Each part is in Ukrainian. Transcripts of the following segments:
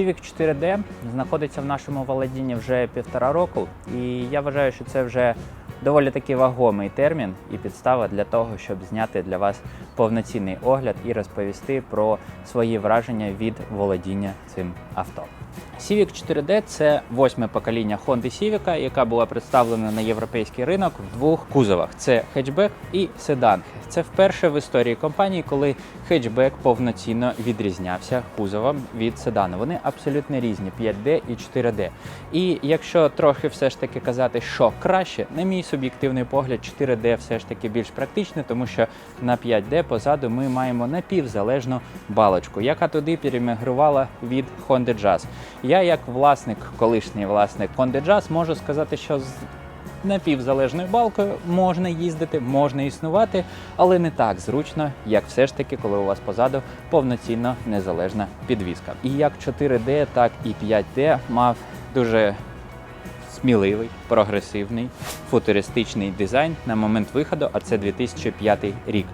Civic 4D знаходиться в нашому володінні вже півтора року, і я вважаю, що це вже доволі таки вагомий термін і підстава для того, щоб зняти для вас повноцінний огляд і розповісти про свої враження від володіння цим авто. Civic 4D – це восьме покоління Honda Civic, яка була представлена на європейський ринок в двох кузовах: це хетчбек і седан. Це вперше в історії компанії, коли хетчбек повноцінно відрізнявся кузовом від седану. Вони абсолютно різні 5D і 4D. І якщо трохи все ж таки казати, що краще, на мій суб'єктивний погляд, 4D все ж таки більш практичне, тому що на 5D позаду ми маємо напівзалежну балочку, яка туди перемігрувала від Honda Jazz. Я, як власник, колишній власник Jazz, можу сказати, що з напівзалежною балкою можна їздити, можна існувати, але не так зручно, як все ж таки, коли у вас позаду повноцінно незалежна підвізка. І як 4D, так і 5D мав дуже сміливий, прогресивний, футуристичний дизайн на момент виходу, а це 2005 рік.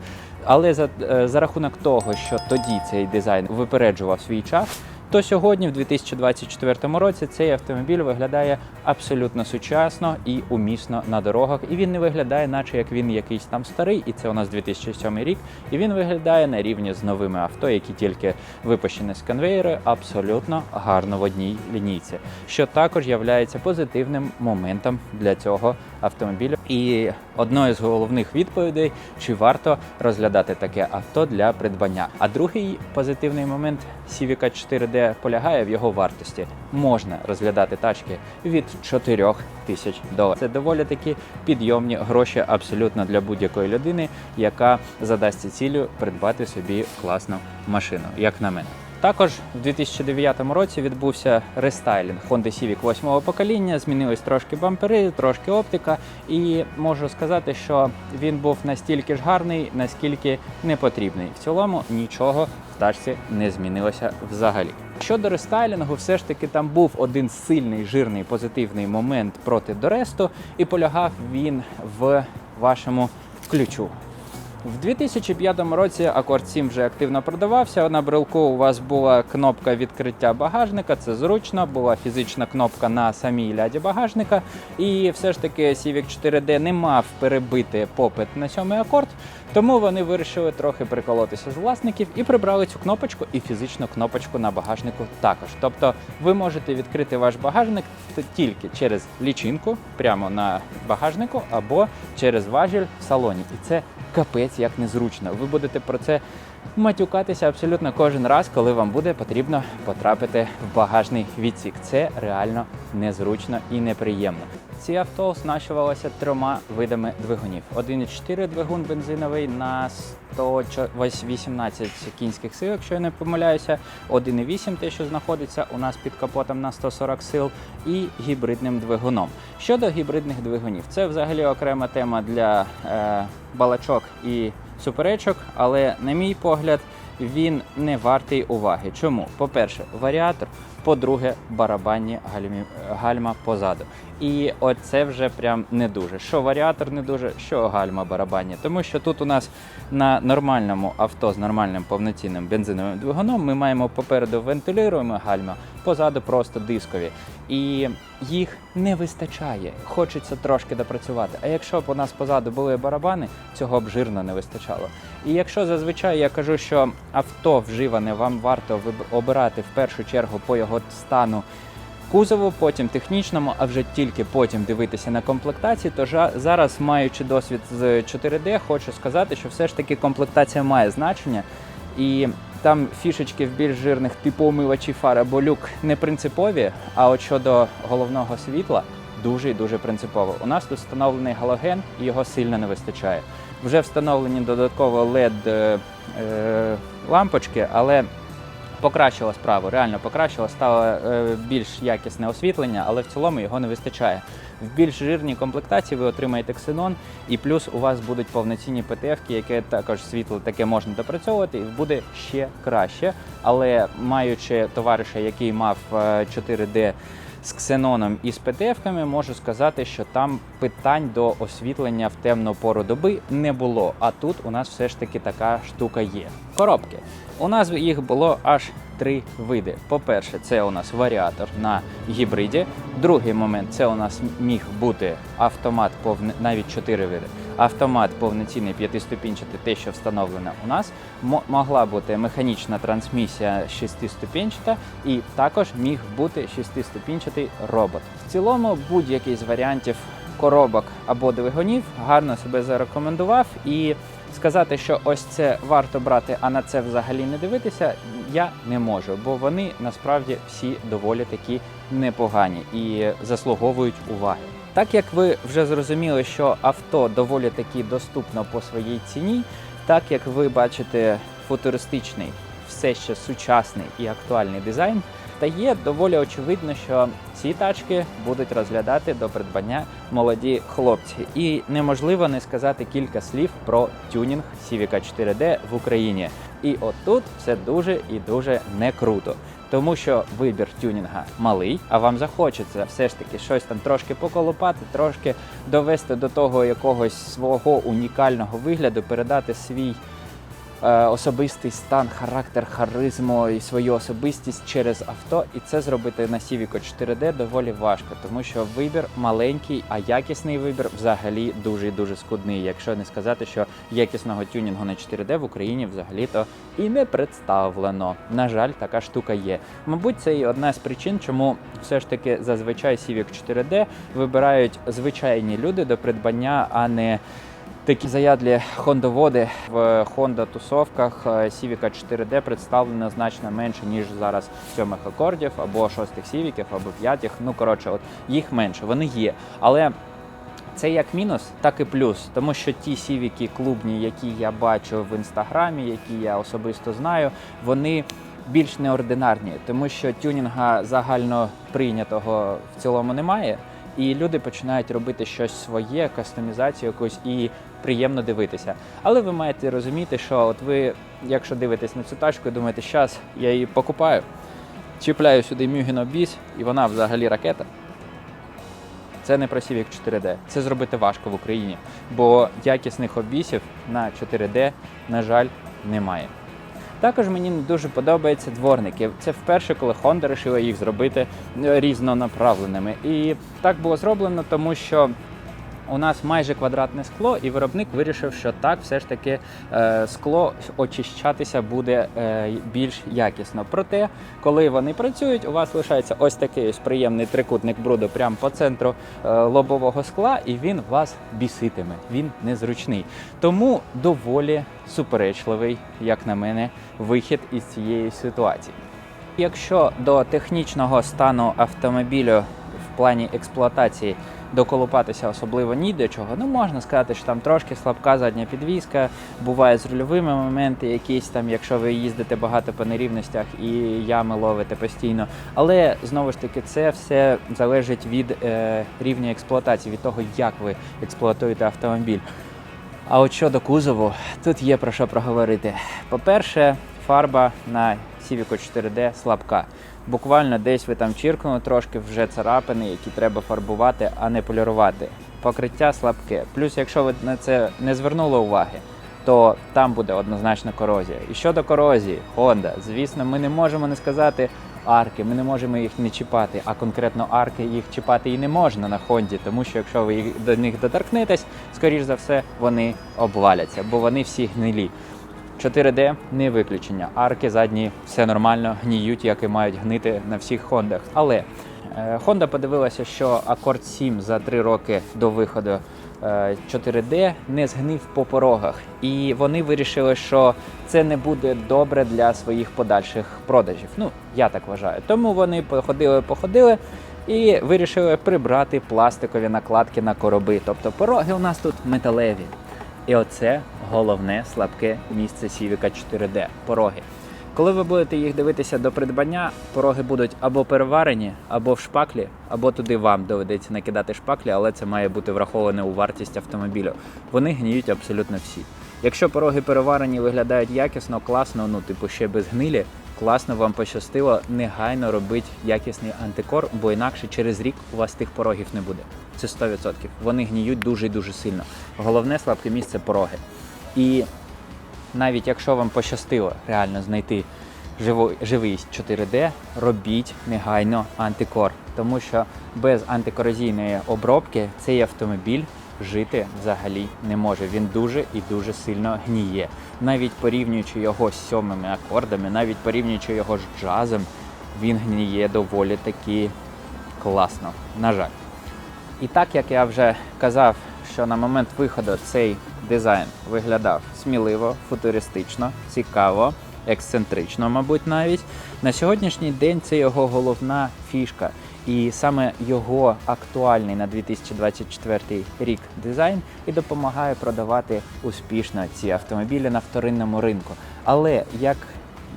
Але за, е, за рахунок того, що тоді цей дизайн випереджував свій час, то сьогодні, в 2024 році, цей автомобіль виглядає абсолютно сучасно і умісно на дорогах. І він не виглядає, наче як він якийсь там старий, і це у нас 2007 рік. І він виглядає на рівні з новими авто, які тільки випущені з конвейери, абсолютно гарно в одній лінійці, що також є позитивним моментом для цього автомобіля. І одною з головних відповідей, чи варто розглядати таке авто для придбання. А другий позитивний момент Civic 4D полягає в його вартості. Можна розглядати тачки від 4 тисяч доларів. Це доволі таки підйомні гроші абсолютно для будь-якої людини, яка задасться цілю придбати собі класну машину, як на мене. Також в 2009 році відбувся рестайлінг Honda Civic 8 покоління. Змінились трошки бампери, трошки оптика, і можу сказати, що він був настільки ж гарний, наскільки не потрібний. В цілому нічого в тачці не змінилося взагалі. Щодо рестайлінгу, все ж таки там був один сильний жирний позитивний момент проти Доресту, і полягав він в вашому ключу. В 2005 році Accord 7 вже активно продавався. На брелку у вас була кнопка відкриття багажника, це зручно, була фізична кнопка на самій ляді багажника. І все ж таки Civic 4D не мав перебити попит на сьомий акорд, тому вони вирішили трохи приколотися з власників і прибрали цю кнопочку і фізичну кнопочку на багажнику також. Тобто ви можете відкрити ваш багажник тільки через лічинку прямо на багажнику або через важіль в салоні. І це капець як незручно. Ви будете про це матюкатися абсолютно кожен раз, коли вам буде потрібно потрапити в багажний відсік. Це реально незручно і неприємно. Ці авто оснащувалися трьома видами двигунів: 1,4 двигун бензиновий на 118 кінських сил, якщо я не помиляюся, 1,8 те, що знаходиться у нас під капотом на 140 сил, і гібридним двигуном. Щодо гібридних двигунів, це взагалі окрема тема для е, балачок і суперечок, але, на мій погляд, він не вартий уваги. Чому? По-перше, варіатор, по-друге, барабанні гальмі, гальма позаду. І оце вже прям не дуже. Що варіатор не дуже, що гальма барабанні. Тому що тут у нас на нормальному авто з нормальним повноцінним бензиновим двигуном ми маємо попереду вентилюємо гальма, позаду просто дискові. І їх не вистачає. Хочеться трошки допрацювати. А якщо б у нас позаду були барабани, цього б жирно не вистачало. І якщо зазвичай я кажу, що авто вживане вам варто обирати в першу чергу по його стану кузову, потім технічному, а вже тільки потім дивитися на комплектації, то зараз, маючи досвід з 4D, хочу сказати, що все ж таки комплектація має значення. І там фішечки в більш жирних типу омивачі фар або люк не принципові, а от щодо головного світла дуже і дуже принципово. У нас тут встановлений галоген, і його сильно не вистачає. Вже встановлені додатково LED е, е, лампочки, але покращила справу, реально покращила, стало е, більш якісне освітлення, але в цілому його не вистачає. В більш жирній комплектації ви отримаєте ксенон, і плюс у вас будуть повноцінні ПТФ, яке також світло таке можна допрацьовувати, і буде ще краще. Але маючи товариша, який мав е, 4D з ксеноном і з ПТФ-ками, можу сказати, що там питань до освітлення в темну пору доби не було. А тут у нас все ж таки така штука є. Коробки. У нас їх було аж три види. По-перше, це у нас варіатор на гібриді. Другий момент це у нас міг бути автомат повне навіть чотири види. Автомат повноцінний п'ятиступінчатий, те, що встановлено у нас. Мо- могла бути механічна трансмісія шестиступінчата, і також міг бути шестиступінчатий робот. В цілому, будь-який з варіантів коробок або двигунів гарно себе зарекомендував і сказати, що ось це варто брати, а на це взагалі не дивитися, я не можу, бо вони насправді всі доволі такі непогані і заслуговують уваги. Так як ви вже зрозуміли, що авто доволі таки доступно по своїй ціні, так як ви бачите футуристичний, все ще сучасний і актуальний дизайн, стає доволі очевидно, що ці тачки будуть розглядати до придбання молоді хлопці. І неможливо не сказати кілька слів про тюнінг Civic 4D в Україні. І отут все дуже і дуже не круто. Тому що вибір тюнінга малий, а вам захочеться все ж таки щось там трошки поколопати, трошки довести до того якогось свого унікального вигляду, передати свій особистий стан, характер, харизму і свою особистість через авто. І це зробити на Civic 4D доволі важко, тому що вибір маленький, а якісний вибір взагалі дуже і дуже скудний. Якщо не сказати, що якісного тюнінгу на 4D в Україні взагалі-то і не представлено. На жаль, така штука є. Мабуть, це і одна з причин, чому все ж таки зазвичай Civic 4D вибирають звичайні люди до придбання, а не Такі заядлі хондоводи в Honda тусовках е, Civic 4D представлено значно менше, ніж зараз сьомих акордів або шостих сівіків, або п'ятих. Ну коротше, от їх менше. Вони є. Але це як мінус, так і плюс, тому що ті сівіки клубні, які я бачу в інстаграмі, які я особисто знаю, вони більш неординарні, тому що тюнінга загально прийнятого в цілому немає. І люди починають робити щось своє, кастомізацію якусь і приємно дивитися. Але ви маєте розуміти, що от ви, якщо дивитесь на цю тачку, і думаєте, зараз я її покупаю, чіпляю сюди Mugen обіс, і вона взагалі ракета. Це не про Civic 4D. Це зробити важко в Україні, бо якісних обісів на 4D, на жаль, немає. Також мені не дуже подобаються дворники. Це вперше, коли Honda вирішила їх зробити е, різнонаправленими. І так було зроблено, тому що у нас майже квадратне скло, і виробник вирішив, що так все ж таки е, скло очищатися буде е, більш якісно. Проте, коли вони працюють, у вас лишається ось такий ось приємний трикутник бруду прямо по центру е, лобового скла, і він вас біситиме. Він незручний. Тому доволі суперечливий, як на мене, вихід із цієї ситуації. Якщо до технічного стану автомобілю плані експлуатації доколупатися особливо ні до чого, ну можна сказати, що там трошки слабка задня підвізка, буває з рульовими моменти, якісь там, якщо ви їздите багато по нерівностях і ями ловите постійно. Але знову ж таки, це все залежить від е, рівня експлуатації, від того, як ви експлуатуєте автомобіль. А от щодо кузову, тут є про що проговорити. По-перше, фарба на Civic 4D слабка. Буквально десь ви там чіркнули трошки вже царапини, які треба фарбувати, а не полірувати. Покриття слабке. Плюс, якщо ви на це не звернули уваги, то там буде однозначно корозія. І щодо корозії, Honda, звісно, ми не можемо не сказати арки, ми не можемо їх не чіпати, а конкретно арки їх чіпати і не можна на Хонді, тому що якщо ви до них доторкнетесь, скоріш за все, вони обваляться, бо вони всі гнилі. 4D не виключення. Арки задні все нормально, гніють, як і мають гнити на всіх Хондах. Але е, Honda подивилася, що Accord 7 за 3 роки до виходу е, 4D не згнив по порогах. І вони вирішили, що це не буде добре для своїх подальших продажів. Ну, я так вважаю. Тому вони походили, походили. І вирішили прибрати пластикові накладки на короби. Тобто пороги у нас тут металеві. І оце головне слабке місце Civic 4D пороги. Коли ви будете їх дивитися до придбання, пороги будуть або переварені, або в шпаклі, або туди вам доведеться накидати шпаклі, але це має бути враховане у вартість автомобілю. Вони гніють абсолютно всі. Якщо пороги переварені, виглядають якісно, класно, ну типу ще без гнилі, класно вам пощастило, негайно робіть якісний антикор, бо інакше через рік у вас тих порогів не буде. Це 100%. Вони гніють дуже і дуже сильно. Головне слабке місце пороги. І навіть якщо вам пощастило реально знайти живий 4D, робіть негайно антикор, тому що без антикорозійної обробки цей автомобіль жити взагалі не може. Він дуже і дуже сильно гніє. Навіть порівнюючи його з сьомими акордами, навіть порівнюючи його з джазом, він гніє доволі таки класно. На жаль. І так як я вже казав, що на момент виходу цей дизайн виглядав сміливо, футуристично, цікаво, ексцентрично, мабуть, навіть на сьогоднішній день це його головна фішка. І саме його актуальний на 2024 рік дизайн і допомагає продавати успішно ці автомобілі на вторинному ринку. Але як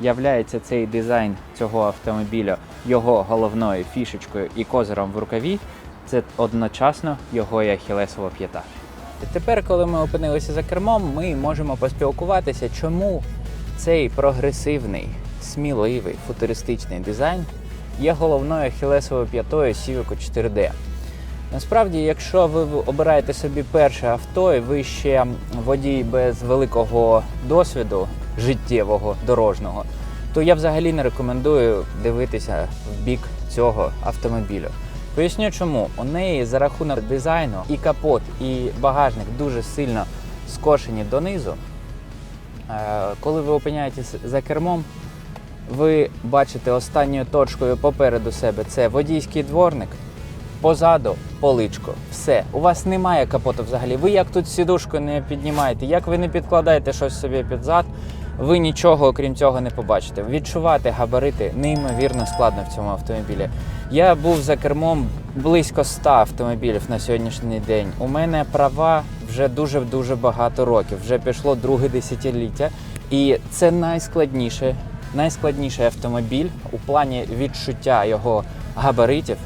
являється цей дизайн цього автомобіля його головною фішечкою і козиром в рукаві, це одночасно його і п'ята. Тепер, коли ми опинилися за кермом, ми можемо поспілкуватися, чому цей прогресивний, сміливий, футуристичний дизайн є головною ахілесовою п'ятою Civic 4D. Насправді, якщо ви обираєте собі перше авто, і ви ще водій без великого досвіду життєвого дорожнього, то я взагалі не рекомендую дивитися в бік цього автомобілю. Поясню чому. У неї за рахунок дизайну і капот, і багажник дуже сильно скошені донизу. Е, Коли ви опиняєтесь за кермом, ви бачите останньою точкою попереду себе це водійський дворник, позаду поличко. Все. У вас немає капоту взагалі. Ви як тут сідушку не піднімаєте, як ви не підкладаєте щось собі під зад, ви нічого окрім цього не побачите. Відчувати габарити неймовірно складно в цьому автомобілі. Я був за кермом близько 100 автомобілів на сьогоднішній день. У мене права вже дуже дуже багато років. Вже пішло друге десятиліття, і це найскладніше, найскладніший автомобіль у плані відчуття його габаритів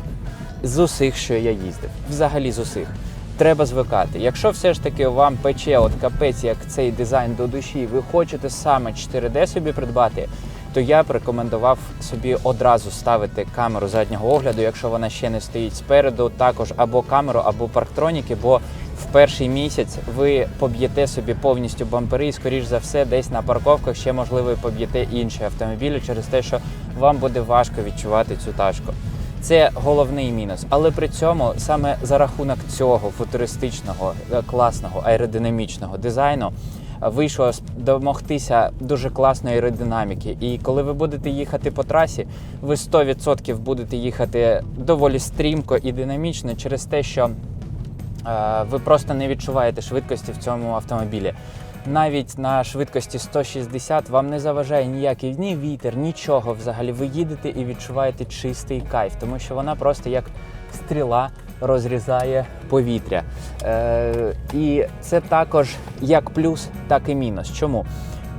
з усіх, що я їздив. Взагалі з усіх. Треба звикати. Якщо все ж таки вам пече от капець, як цей дизайн до душі, ви хочете саме 4D собі придбати, то я б рекомендував собі одразу ставити камеру заднього огляду, якщо вона ще не стоїть спереду, також або камеру, або парктроніки, бо в перший місяць ви поб'єте собі повністю бампери, і скоріш за все, десь на парковках ще можливо і поб'єте інші автомобілі через те, що вам буде важко відчувати цю тачку. Це головний мінус. Але при цьому саме за рахунок цього футуристичного, е, класного аеродинамічного дизайну вийшло домогтися дуже класної аеродинаміки. І коли ви будете їхати по трасі, ви 100% будете їхати доволі стрімко і динамічно через те, що е, ви просто не відчуваєте швидкості в цьому автомобілі. Навіть на швидкості 160 вам не заважає ніякий ні вітер, нічого взагалі. Ви їдете і відчуваєте чистий кайф, тому що вона просто як стріла розрізає повітря. Е, і це також як плюс, так і мінус. Чому?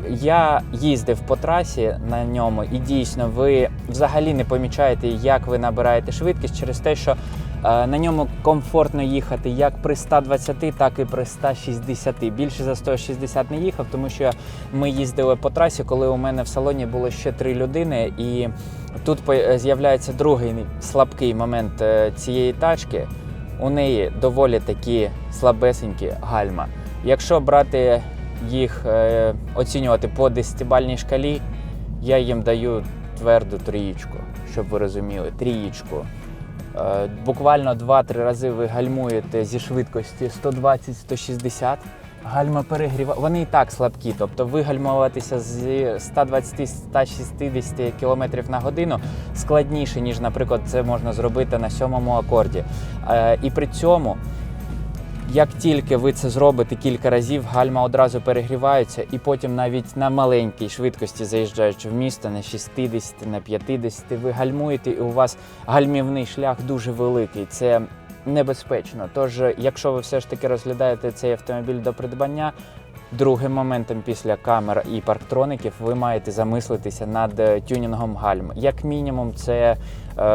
Я їздив по трасі на ньому, і дійсно ви взагалі не помічаєте, як ви набираєте швидкість через те, що на ньому комфортно їхати як при 120, так і при 160. Більше за 160 не їхав, тому що ми їздили по трасі, коли у мене в салоні було ще три людини, і тут е, з'являється другий слабкий момент е, цієї тачки. У неї доволі такі слабесенькі гальма. Якщо брати їх е, оцінювати по десятибальній шкалі, я їм даю тверду трієчку, щоб ви розуміли, трієчку. Е, буквально 2-3 рази ви гальмуєте зі швидкості 120-160. Гальма перегріва. Вони і так слабкі. Тобто вигальмуватися з 120-160 км на годину складніше, ніж, наприклад, це можна зробити на сьомому акорді. Е, і при цьому як тільки ви це зробите кілька разів, гальма одразу перегріваються, і потім навіть на маленькій швидкості, заїжджаючи в місто на 60, на 50, ви гальмуєте, і у вас гальмівний шлях дуже великий. Це небезпечно. Тож, якщо ви все ж таки розглядаєте цей автомобіль до придбання, другим моментом після камер і парктроників ви маєте замислитися над е, тюнінгом гальм. Як мінімум, це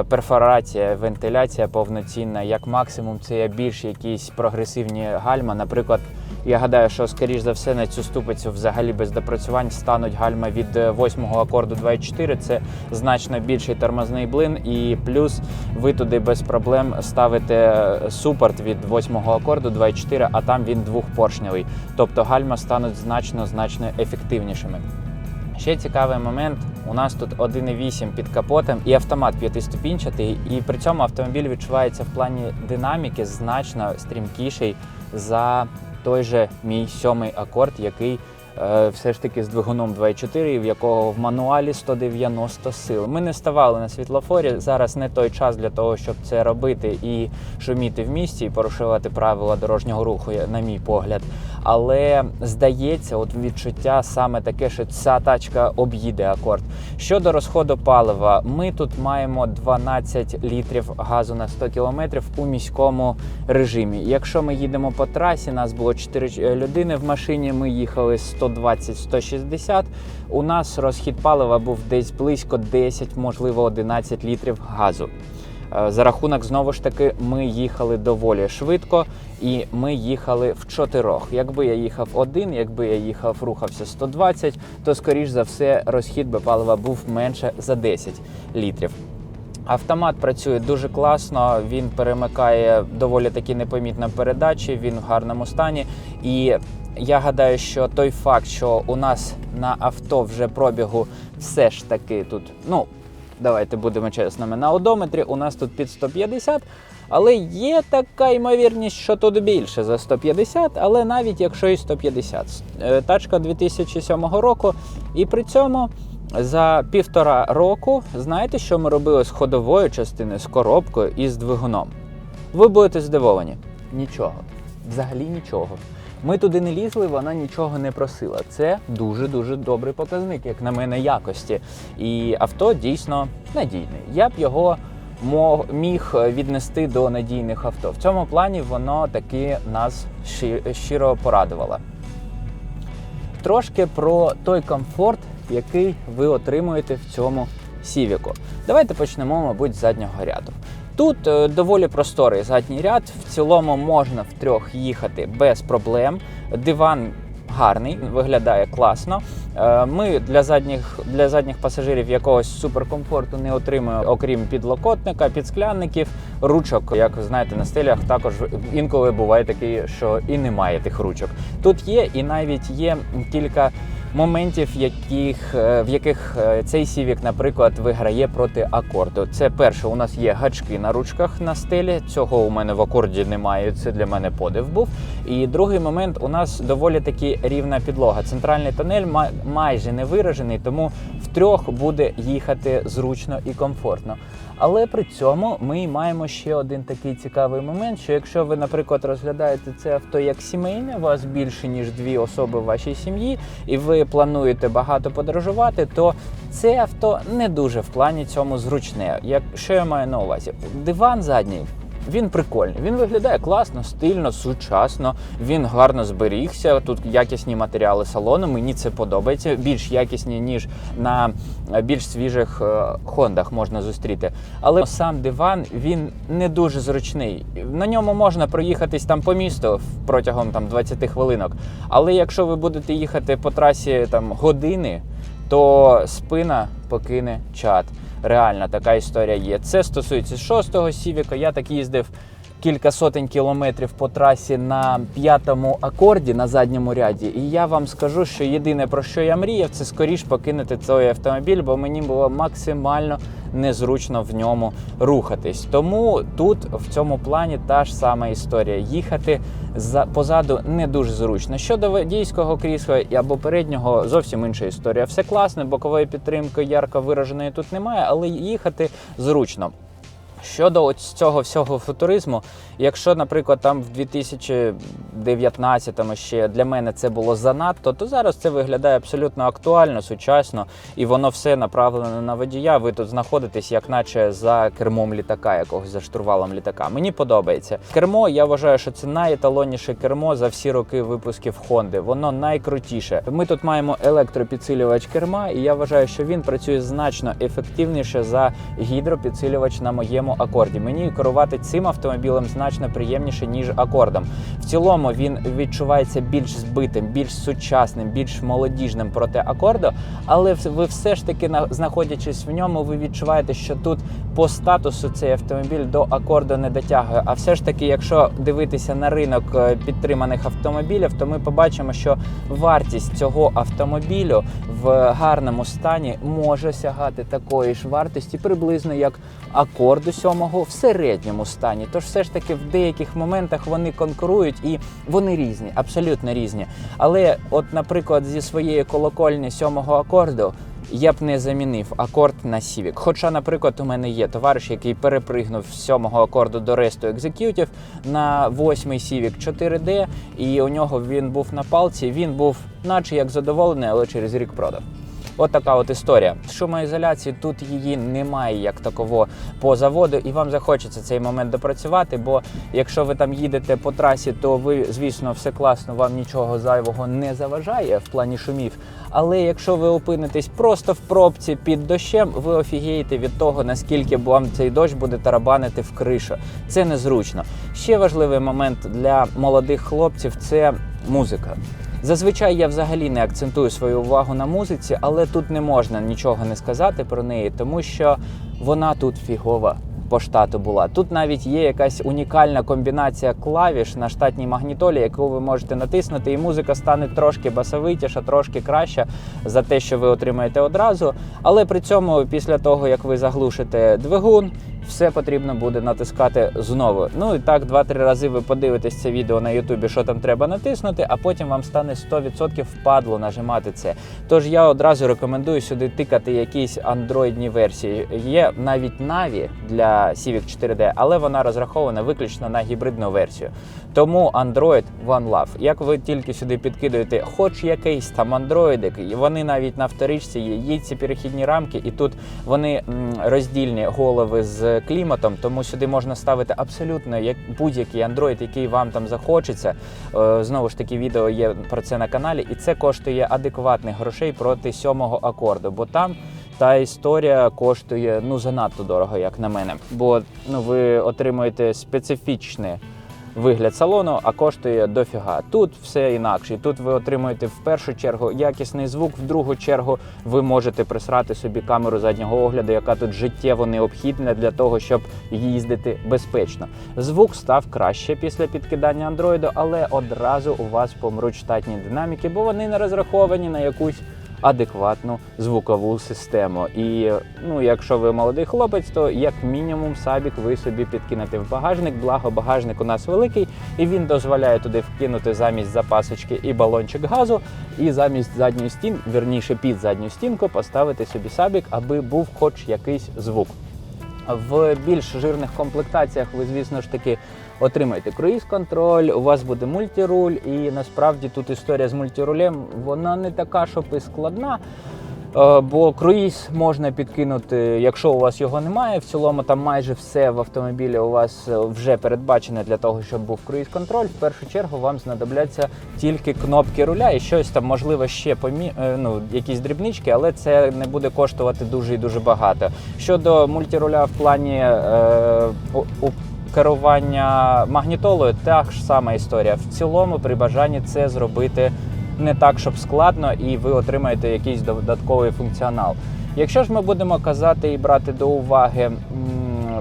перфорація, вентиляція повноцінна, як максимум, це є більш якісь прогресивні гальма. Наприклад, Я гадаю, що скоріш за все на цю ступицю взагалі без допрацювань стануть гальма від е, восьмого акорду 2.4. Це значно більший тормозний блин, і плюс ви туди без проблем ставите е, супорт від восьмого акорду 2.4, а там він двохпоршневий. Тобто гальма стануть значно значно ефективнішими. Ще цікавий момент. У нас тут 1.8 під капотом і автомат п'ятиступінчатий, і при цьому автомобіль відчувається в плані динаміки значно стрімкіший за той же мій сьомий акорд, який е, все ж таки з двигуном 2.4, в якого в мануалі 190 сил. Ми не ставали на світлофорі. Зараз не той час для того, щоб це робити і шуміти в місті, і порушувати правила дорожнього руху, на мій погляд. Але здається, от відчуття саме таке, що ця тачка об'їде акорд. Щодо розходу палива, ми тут маємо 12 літрів газу на 100 кілометрів у міському режимі. Якщо ми їдемо по трасі, нас було 4 людини в машині. Ми їхали 120-160. У нас розхід палива був десь близько 10, можливо 11 літрів газу. Е, За рахунок знову ж таки, ми їхали доволі швидко, і ми їхали в чотирьох. Якби я їхав один, якби я їхав, рухався 120, то скоріш за все розхід би палива був менше за 10 літрів. Автомат працює дуже класно, він перемикає доволі такі непомітно передачі, він в гарному стані. І я гадаю, що той факт, що у нас на авто вже пробігу все ж таки тут, ну давайте будемо чесними, на одометрі у нас тут під 150, але є така ймовірність, що тут більше за 150, але навіть якщо і 150. Е, Тачка 2007 року, і при цьому за півтора року, знаєте, що ми робили з ходовою частиною, з коробкою і з двигуном? Ви будете здивовані. Нічого. Взагалі нічого. Ми туди не лізли, вона нічого не просила. Це дуже-дуже добрий показник, як на мене, якості. І авто дійсно надійне. Я б його міг віднести до надійних авто. В цьому плані воно таки нас щиро порадувало. Трошки про той комфорт, який ви отримуєте в цьому сівіку. Давайте почнемо, мабуть, з заднього ряду. Тут е, доволі просторий задній ряд. В цілому можна втрьох їхати без проблем. Диван гарний, виглядає класно. Е, Ми для задніх, для задніх пасажирів якогось суперкомфорту не отримуємо, окрім підлокотника, підсклянників, ручок. Як ви знаєте, на стелях також інколи буває таке, що і немає тих ручок. Тут є і навіть є кілька моментів, яких, е, в яких е, цей сівік, наприклад, виграє проти акорду. Це перше, у нас є гачки на ручках на стелі. Цього у мене в акорді немає. Це для мене подив був. І другий момент у нас доволі таки рівна підлога. Центральний тонель ма- майже не виражений, тому втрьох буде їхати зручно і комфортно. Але при цьому ми маємо ще один такий цікавий момент: що якщо ви, наприклад, розглядаєте це авто як сімейне, у вас більше ніж дві особи в вашій сім'ї, і ви плануєте багато подорожувати, то це авто не дуже в плані цьому зручне. Як що я маю на увазі? Диван задній. Він прикольний. Він виглядає класно, стильно, сучасно. Він гарно зберігся. Тут якісні матеріали салону. Мені це подобається. Більш якісні ніж на е, більш свіжих е, хондах можна зустріти. Але сам диван він не дуже зручний. На ньому можна проїхатись там по місту протягом там 20 хвилинок. Але якщо ви будете їхати по трасі там години, то спина покине чат. Реально така історія є. Це стосується шостого сівіка. Я так їздив кілька сотень кілометрів по трасі на п'ятому акорді на задньому ряді. І я вам скажу, що єдине про що я мріяв, це скоріш покинути цей автомобіль, бо мені було максимально незручно в ньому рухатись. Тому тут в цьому плані та ж сама історія. Їхати за позаду не дуже зручно. Щодо водійського крісла або переднього, зовсім інша історія. Все класно, бокової підтримки ярко вираженої тут немає, але їхати зручно. Щодо ось цього всього футуризму, якщо, наприклад, там в 2019-му ще для мене це було занадто, то зараз це виглядає абсолютно актуально, сучасно, і воно все направлено на водія. Ви тут знаходитесь, як наче за кермом літака, якогось за штурвалом літака. Мені подобається. Кермо, я вважаю, що це найеталонніше кермо за всі роки випусків Honda. Воно найкрутіше. Ми тут маємо електропідсилювач керма, і я вважаю, що він працює значно ефективніше за гідропідсилювач на моєму сьомому акорді. Мені керувати цим автомобілем значно приємніше, ніж акордом. В цілому він відчувається більш збитим, більш сучасним, більш молодіжним проти акорду. Але ви все ж таки знаходячись в ньому, ви відчуваєте, що тут по статусу цей автомобіль до акорду не дотягує. А все ж таки, якщо дивитися на ринок е, підтриманих автомобілів, то ми побачимо, що вартість цього автомобілю в гарному стані може сягати такої ж вартості приблизно як акорду сьомого в середньому стані. Тож все ж таки в деяких моментах вони конкурують і вони різні, абсолютно різні. Але, от, наприклад, зі своєї колокольні сьомого акорду. Я б не замінив акорд на Civic. Хоча, наприклад, у мене є товариш, який перепригнув з сьомого акорду до ресту Executive на восьмий Civic 4D, і у нього він був на палці. Він був, наче як задоволений, але через рік продав. От така от історія. Шумоізоляції тут її немає як таково по заводу, і вам захочеться цей момент допрацювати. Бо якщо ви там їдете по трасі, то ви, звісно, все класно, вам нічого зайвого не заважає в плані шумів. Але якщо ви опинитесь просто в пробці під дощем, ви офігієте від того, наскільки вам цей дощ буде тарабанити в кришу. Це незручно. Ще важливий момент для молодих хлопців це музика. Зазвичай я взагалі не акцентую свою увагу на музиці, але тут не можна нічого не сказати про неї, тому що вона тут фігова. По штату була. Тут навіть є якась унікальна комбінація клавіш на штатній магнітолі, яку ви можете натиснути, і музика стане трошки басовитіша, трошки краща за те, що ви отримаєте одразу. Але при цьому, після того як ви заглушите двигун, все потрібно буде натискати знову. Ну і так, два-три рази ви подивитесь це відео на Ютубі, що там треба натиснути, а потім вам стане 100% впадло нажимати це. Тож я одразу рекомендую сюди тикати якісь андроїдні версії. Є навіть Navi для Civic 4D, але вона розрахована виключно на гібридну версію. Тому Android One Love. Як ви тільки сюди підкидуєте хоч якийсь там андроїдик, і вони навіть на вторичці є, є ці перехідні рамки, і тут вони роздільні голови з кліматом, тому сюди можна ставити абсолютно як будь-який Android, який вам там захочеться. Е, Знову ж таки, відео є про це на каналі, і це коштує адекватних грошей проти сьомого акорду, бо там. Та історія коштує ну занадто дорого, як на мене. Бо ну ви отримуєте специфічний вигляд салону, а коштує дофіга. Тут все інакше. Тут ви отримуєте в першу чергу якісний звук, в другу чергу ви можете присрати собі камеру заднього огляду, яка тут життєво необхідна для того, щоб їздити безпечно. Звук став краще після підкидання андроїду, але одразу у вас помруть штатні динаміки, бо вони не розраховані на якусь адекватну звукову систему. І ну, якщо ви молодий хлопець, то як мінімум сабік ви собі підкинете в багажник. Благо, багажник у нас великий, і він дозволяє туди вкинути замість запасочки і балончик газу, і замість задньої стін, вірніше під задню стінку, поставити собі сабік, аби був хоч якийсь звук. В більш жирних комплектаціях ви, звісно ж таки, отримаєте круїз-контроль, у вас буде мультируль, і насправді тут історія з мультирулем вона не така, щоб і складна. Е, Бо круїз можна підкинути, якщо у вас його немає. В цілому там майже все в автомобілі у вас е, вже передбачене для того, щоб був круїз-контроль. В першу чергу вам знадобляться тільки кнопки руля і щось там, можливо, ще помі... е, ну, якісь дрібнички, але це не буде коштувати дуже і дуже багато. Щодо мультируля в плані е, у- керування магнітолою, та ж сама історія. В цілому, при бажанні це зробити не так, щоб складно, і ви отримаєте якийсь додатковий функціонал. Якщо ж ми будемо казати і брати до уваги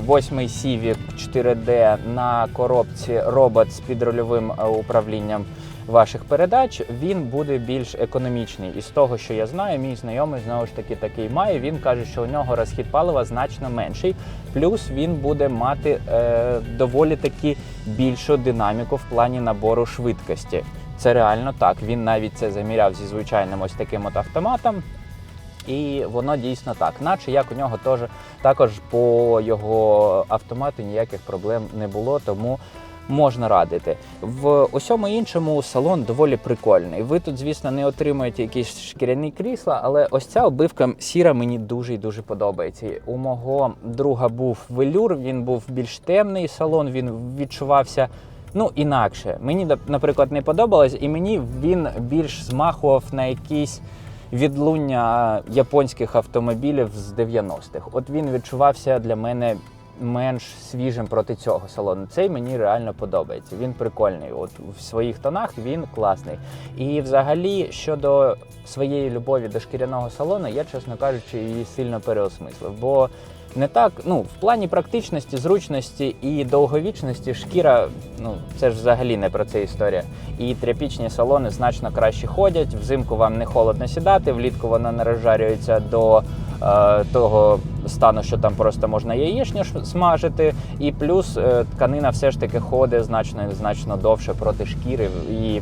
восьмий Civic 4D на коробці робот з підрульовим е, управлінням ваших передач, він буде більш економічний. І з того, що я знаю, мій знайомий знову ж таки такий має. Він каже, що у нього розхід палива значно менший. Плюс він буде мати е, доволі таки більшу динаміку в плані набору швидкості. Це реально так. Він навіть це заміряв зі звичайним ось таким от автоматом. І воно дійсно так, наче як у нього теж також по його автомату ніяких проблем не було, тому можна радити. В усьому іншому салон доволі прикольний. Ви тут, звісно, не отримуєте якісь шкіряні крісла, але ось ця обивка сіра мені дуже і дуже подобається. У мого друга був велюр, він був більш темний салон, він відчувався. Ну, інакше. Мені, наприклад, не подобалось, і мені він більш змахував на якісь відлуння японських автомобілів з 90-х. От він відчувався для мене менш свіжим проти цього салону. Цей мені реально подобається. Він прикольний. От в своїх тонах він класний. І взагалі щодо своєї любові до шкіряного салону, я, чесно кажучи, її сильно переосмислив. Бо не так, ну, в плані практичності, зручності і довговічності шкіра, ну це ж взагалі не про це історія. І тряпічні салони значно краще ходять. Взимку вам не холодно сідати, влітку воно не розжарюється до е, того стану, що там просто можна яєчню смажити. І плюс е, тканина все ж таки ходить значно значно довше проти шкіри і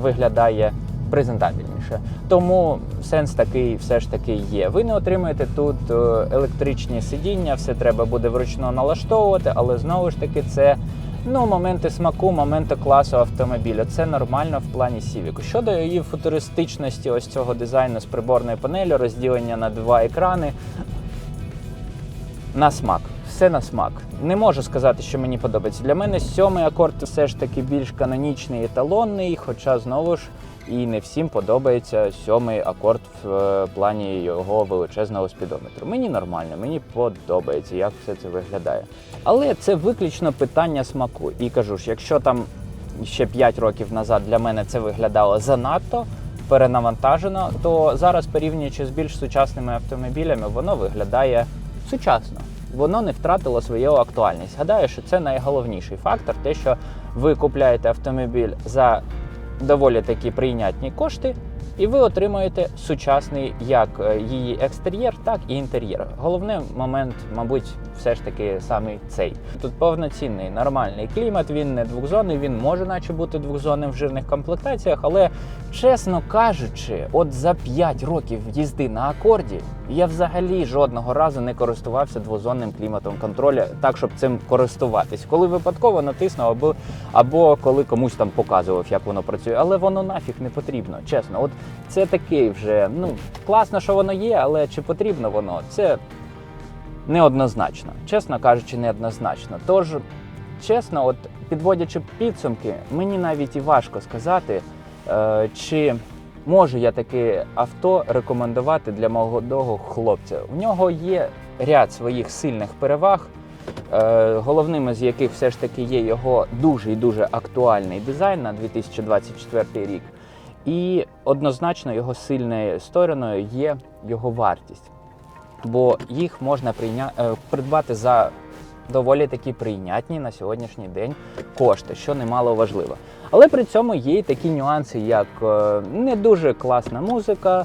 виглядає презентабельніше. Тому сенс такий все ж таки є. Ви не отримаєте тут е, електричні сидіння, все треба буде вручну налаштовувати, але знову ж таки це. Ну, моменти смаку, моменти класу автомобіля. Це нормально в плані Civic. Щодо її футуристичності, ось цього дизайну з приборної панелі, розділення на два екрани. На смак. Все на смак. Не можу сказати, що мені подобається. Для мене сьомий акорд все ж таки більш канонічний еталонний, хоча знову ж і не всім подобається сьомий акорд в е, плані його величезного спідометру. Мені нормально, мені подобається, як все це виглядає. Але це виключно питання смаку. І кажу ж, якщо там ще 5 років назад для мене це виглядало занадто перенавантажено, то зараз, порівнюючи з більш сучасними автомобілями, воно виглядає сучасно. Воно не втратило свою актуальність. Гадаю, що це найголовніший фактор, те, що ви купляєте автомобіль за доволі такі прийнятні кошти, і ви отримуєте сучасний як е, її екстер'єр, так і інтер'єр. Головний момент, мабуть, все ж таки саме цей. Тут повноцінний нормальний клімат. Він не двохзонний, він може, наче бути двохзонним в жирних комплектаціях, але чесно кажучи, от за 5 років їзди на акорді я взагалі жодного разу не користувався двозонним кліматом контроля, так щоб цим користуватись. Коли випадково натиснув або, або коли комусь там показував, як воно працює, але воно нафіг не потрібно. Чесно, от це такий вже ну класно, що воно є, але чи потрібно воно? Це неоднозначно. Чесно кажучи, неоднозначно. Тож, чесно, от підводячи підсумки, мені навіть і важко сказати, е, чи можу я таке авто рекомендувати для молодого хлопця. В нього є ряд своїх сильних переваг. е, Головними з яких все ж таки є його дуже і дуже актуальний дизайн на 2024 рік. І однозначно його сильною стороною є його вартість бо їх можна прийня... е, придбати за доволі такі прийнятні на сьогоднішній день кошти, що немало важливо. Але при цьому є й такі нюанси, як е, не дуже класна музика,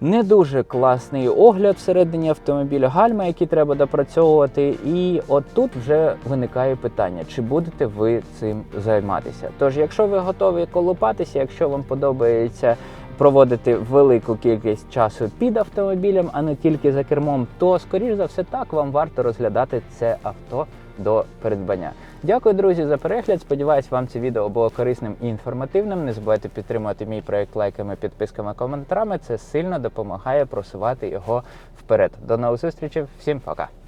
не дуже класний огляд всередині автомобіля, гальма, які треба допрацьовувати. І от тут вже виникає питання, чи будете ви цим займатися. Тож, якщо ви готові колупатися, якщо вам подобається проводити велику кількість часу під автомобілем, а не тільки за кермом, то скоріш за все так вам варто розглядати це авто до придбання. Дякую, друзі, за перегляд. Сподіваюсь, вам це відео було корисним і інформативним. Не забувайте підтримувати мій проект лайками, підписками, коментарами. Це сильно допомагає просувати його вперед. До нових зустрічей. Всім пока.